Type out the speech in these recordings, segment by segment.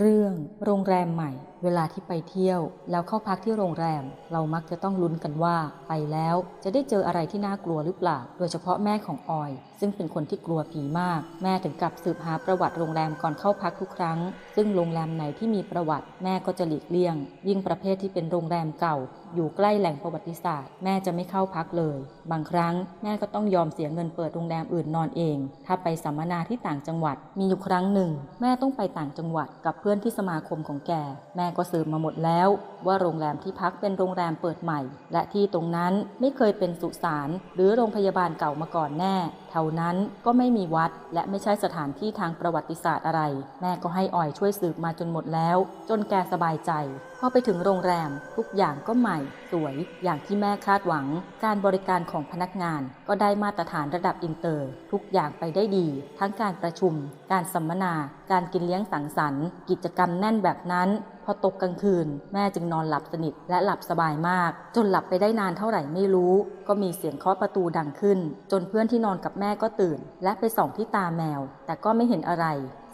เรื่องโรงแรมใหม่ เวลาที่ไปเที่ยว แล้วเข้าพักที่โรงแรม เรามักจะต้องลุ้นกันว่า ไปแล้วจะได้เจออะไรที่น่ากลัวหรือเปล่า โดยเฉพาะแม่ของออย ซึ่งเป็นคนที่กลัวผีมาก แม่ถึงกับสืบหาประวัติโรงแรมก่อนเข้าพักทุกครั้ง ซึ่งโรงแรมไหนที่มีประวัติ แม่ก็จะหลีกเลี่ยง ยิ่งประเภทที่เป็นโรงแรมเก่า อยู่ใกล้แหล่งประวัติศาสตร์ แม่จะไม่เข้าพักเลย บางครั้งแม่ก็ต้องยอมเสียเงินเปิดโรงแรมอื่นนอนเอง ถ้าไปสัมมนาที่ต่างจังหวัด มีอยู่ครั้งหนึ่ง แม่ต้องไปต่างจังหวัดกับเพื่อนที่สมาคมของแก แม่ก็สืบมาหมดแล้ว ว่าโรงแรมที่พักเป็นโรงแรมเปิดใหม่ และที่ตรงนั้นไม่เคยเป็นสุสานหรือโรงพยาบาลเก่ามาก่อนแน่ เท่านั้นก็ไม่มีวัด และไม่ใช่สถานที่ทางประวัติศาสตร์อะไร แม่ก็ให้อ่อยช่วยสืบมาจนหมดแล้ว จนแกสบายใจ พอไปถึงโรงแรม ทุกอย่างก็ใหม่ สวย อย่างที่แม่คาดหวัง การบริการของพนักงาน ก็ได้มาตรฐานระดับอินเตอร์ ทุกอย่างไปได้ดี ทั้งการประชุม การสัมมนา การกินเลี้ยงสังสรรค์ กิจกรรมแน่นแบบนั้น พอตกกลางคืน แม่จึงนอนหลับสนิทและหลับสบายมาก จนหลับไปได้นานเท่าไหร่ไม่รู้ ก็มีเสียงเคาะประตูดังขึ้น จนเพื่อนที่นอนกับแม่ก็ตื่น และไปส่องที่ตาแมว แต่ก็ไม่เห็นอะไร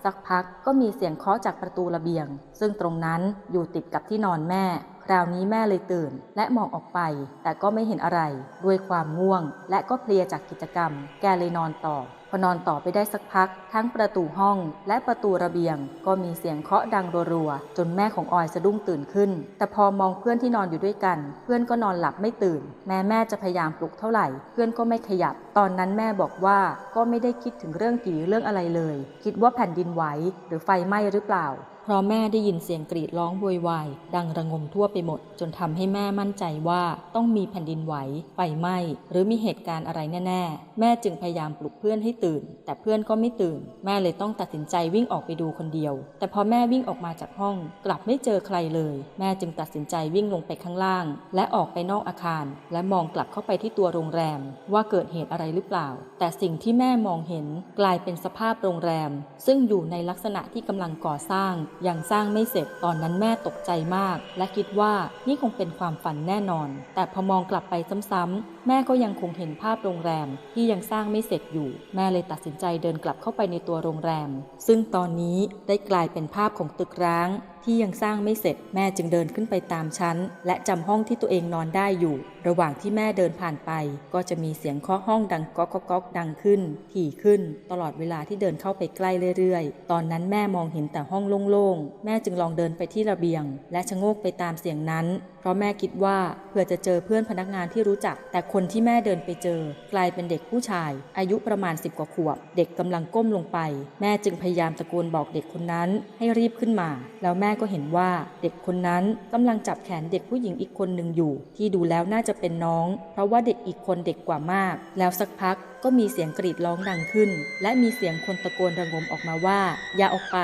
สักพักก็มีเสียงเคาะจากประตูระเบียง ซึ่งตรงนั้นอยู่ติดกับที่นอนแม่ ราวนี้แม่เลยตื่น และมองออกไป แต่ก็ไม่เห็นอะไร ด้วยความง่วง และก็เพลียจากกิจกรรม แกเลยนอนต่อ พอนอนต่อไปได้สักพัก ทั้งประตูห้อง และประตูระเบียง ก็มีเสียงเคาะดังรัวๆ จนแม่ของออยสะดุ้งตื่นขึ้น แต่พอมองเพื่อนที่นอนอยู่ด้วยกัน เพื่อนก็นอนหลับไม่ตื่น แม่แม่จะพยายามปลุกเท่าไหร่ เพื่อนก็ไม่ขยับ ตอนนั้นแม่บอกว่าก็ไม่ได้คิดถึงเรื่องผีเรื่องอะไรเลย คิดว่าแผ่นดินไหวหรือไฟไหม้หรือเปล่า ราะแม่ได้ยินเสียงกรีดร้องโวยวายดังระงมทั่วไปหมด จนทำให้แม่มั่นใจว่าต้องมีแผ่นดินไหวไฟไหม้หรือมีเหตุการณ์อะไรแน่ ๆ แม่จึงพยายามปลุกเพื่อนให้ตื่น แต่เพื่อนก็ไม่ตื่น แม่เลยต้องตัดสินใจวิ่งออกไปดูคนเดียว แต่พอแม่วิ่งออกมาจากห้อง กลับไม่เจอใครเลย แม่จึงตัดสินใจวิ่งลงไปข้างล่าง และออกไปนอกอาคาร และมองกลับเข้าไปที่ตัวโรงแรม ว่าเกิดเหตุอะไรหรือเปล่า แต่สิ่งที่แม่มองเห็นกลายเป็นสภาพโรงแรม ซึ่งอยู่ในลักษณะที่กำลังก่อสร้างยังสร้างไม่เสร็จตอนนั้นแม่ตกใจมาก และคิดว่านี่คงเป็นความฝันแน่นอน แต่พอมองกลับไปซ้ำๆ แม่ก็ยังคงเห็นภาพโรงแรมที่ยังสร้างไม่เสร็จอยู่ แม่เลยตัดสินใจเดินกลับเข้าไปในตัวโรงแรม ซึ่งตอนนี้ได้กลายเป็นภาพของตึกร้าง ที่ยังสร้างไม่เสร็จแม่จึงเดินขึ้นไปตามชั้น และจำห้องที่ตัวเองนอนได้อยู่ ระหว่างที่แม่เดินผ่านไป ก็จะมีเสียงเคาะห้องดังก๊อกก๊อกดังขึ้น ถี่ขึ้น ตลอดเวลาที่เดินเข้าไปใกล้เรื่อยๆ ตอนนั้นแม่มองเห็นแต่ห้องโล่งๆ แม่จึงลองเดินไปที่ระเบียง และชะโงกไปตามเสียงนั้น เพราะแม่คิดว่าเผื่อจะเจอเพื่อนพนักงานที่รู้จัก แต่คนที่แม่เดินไปเจอ กลายเป็นเด็กผู้ชาย อายุประมาณ 10 กว่าขวบ เด็กกำลังก้มลงไป แม่จึงพยายามตะโกนบอกเด็กคนนั้นให้รีบขึ้นมา แล้วแม่ก็เห็นว่าเด็กคนนั้นกำลังจับแขนเด็กผู้หญิงอีกคนหนึ่งอยู่ ที่ดูแล้วน่าจะเป็นน้อง เพราะว่าเด็กอีกคนเด็กกว่ามาก แล้วสักพักก็มีเสียงกรีดร้องดังขึ้น และมีเสียงคนตะโกนระงมออกมาว่า อย่าออกไป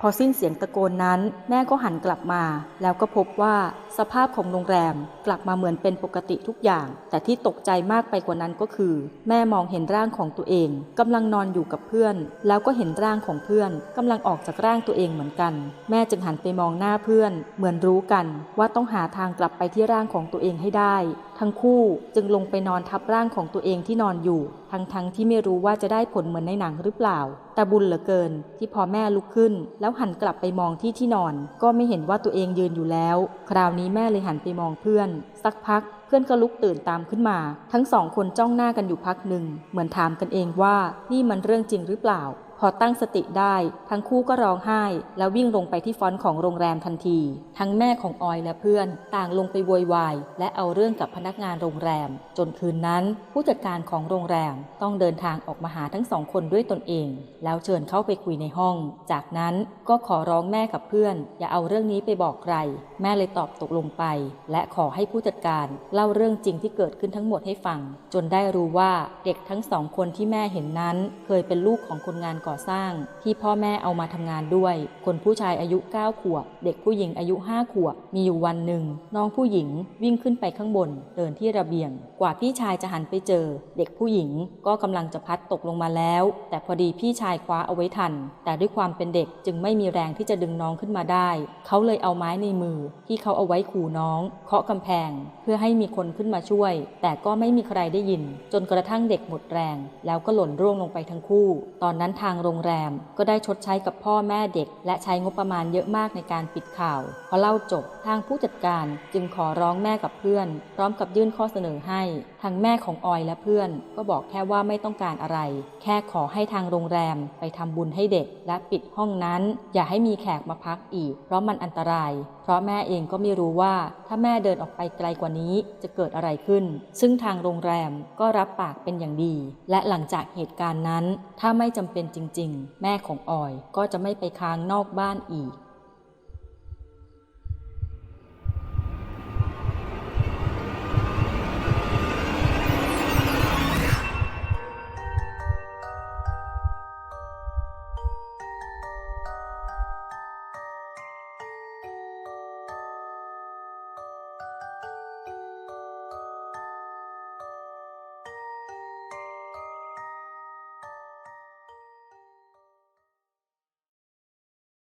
พอสิ้นเสียงตะโกนนั้น แม่ก็หันกลับมา แล้วก็พบว่าสภาพของโรงแรมกลับมาเหมือนเป็นปกติทุกอย่าง แต่ที่ตกใจมากไปกว่านั้นก็คือ แม่มองเห็นร่างของตัวเองกำลังนอนอยู่กับเพื่อน แล้วก็เห็นร่างของเพื่อนกำลังออกจากร่างตัวเองเหมือนกัน แม่จึงหันไปมองหน้าเพื่อน เหมือนรู้กัน ว่าต้องหาทางกลับไปที่ร่างของตัวเองให้ได้ ทั้งคู่จึงลงไปนอนทับร่างของตัวเองที่นอนอยู่ ทั้งๆทที่ไม่รู้ว่าจะได้ผลเหมือนในหนังหรือเปล่า แต่บุญเหลือเกิน ที่พอแม่ลุกขึ้น แล้วหันกลับไปมองที่ที่นอน ก็ไม่เห็นว่าตัวเองยืนอยู่แล้ว คราวนี้แม่เลยหันไปมองเพื่อน สักพักเพื่อนก็ลุกตื่นตามขึ้นมา ทั้งสองคนจ้องหน้ากันอยู่พักหนึ่งเหมือนถามกันเองว่านี่มันเรื่องจริงหรือเปล่า พอตั้งสติได้ทั้งคู่ก็ร้องไห้ แล้ววิ่งลงไปที่ฟอนต์ของโรงแรมทันที ทั้งแม่ของออยและเพื่อน ต่างลงไปโวยวายและเอาเรื่องกับพนักงานโรงแรม จนคืนนั้น ผู้จัดการของโรงแรมต้องเดินทางออกมาหาทั้งสองคนด้วยตนเอง แล้วเชิญเข้าไปคุยในห้อง จากนั้นก็ขอร้องแม่กับเพื่อน อย่าเอาเรื่องนี้ไปบอกใคร แม่เลยตอบตกลงไป และขอให้ผู้จัดการเล่าเรื่องจริงที่เกิดขึ้นทั้งหมดให้ฟัง จนได้รู้ว่าเด็กทั้งสองคนที่แม่เห็นนั้น เคยเป็นลูกของคนงานก่อสร้างที่พ่อแม่เอามาทำงานด้วย คนผู้ชายอายุ 9 ขวบ เด็กผู้หญิงอายุ 5 ขวบ มีอยู่วันหนึ่ง น้องผู้หญิงวิ่งขึ้นไปข้างบน เดินที่ระเบียง กว่าพี่ชายจะหันไปเจอ เด็กผู้หญิงก็กำลังจะพัดตกลงมาแล้ว แต่พอดีพี่ชายคว้าเอาไว้ทัน แต่ด้วยความเป็นเด็กจึงไม่มีแรงที่จะดึงน้องขึ้นมาได้ เขาเลยเอาไม้ในมือ ที่เขาเอาไว้ขู่น้อง เคาะกำแพง เพื่อให้มีคนขึ้นมาช่วย แต่ก็ไม่มีใครได้ยิน จนกระทั่งเด็กหมดแรง แล้วก็หล่นร่วงลงไปทั้งคู่ ตอนนั้นทางโรงแรม ก็ได้ชดใช้กับพ่อแม่เด็ก และใช้งบประมาณเยอะมากในการปิดข่าว พอเล่าจบทางผู้จัดการจึงขอร้องแม่กับเพื่อน พร้อมกับยื่นข้อเสนอให้ ทางแม่ของออยและเพื่อน ก็บอกแค่ว่าไม่ต้องการอะไร แค่ขอให้ทางโรงแรมไปทำบุญให้เด็ก และปิดห้องนั้น อย่าให้มีแขกมาพักอีก เพราะมันอันตราย เพราะแม่เองก็ไม่รู้ว่า ถ้าแม่เดินออกไปไกลกว่านี้จะเกิดอะไรขึ้น ซึ่งทางโรงแรมก็รับปากเป็นอย่างดี และหลังจากเหตุการณ์นั้น ถ้าไม่จำเป็นจริง ๆ แม่ของออยก็จะไม่ไปค้างนอกบ้านอีก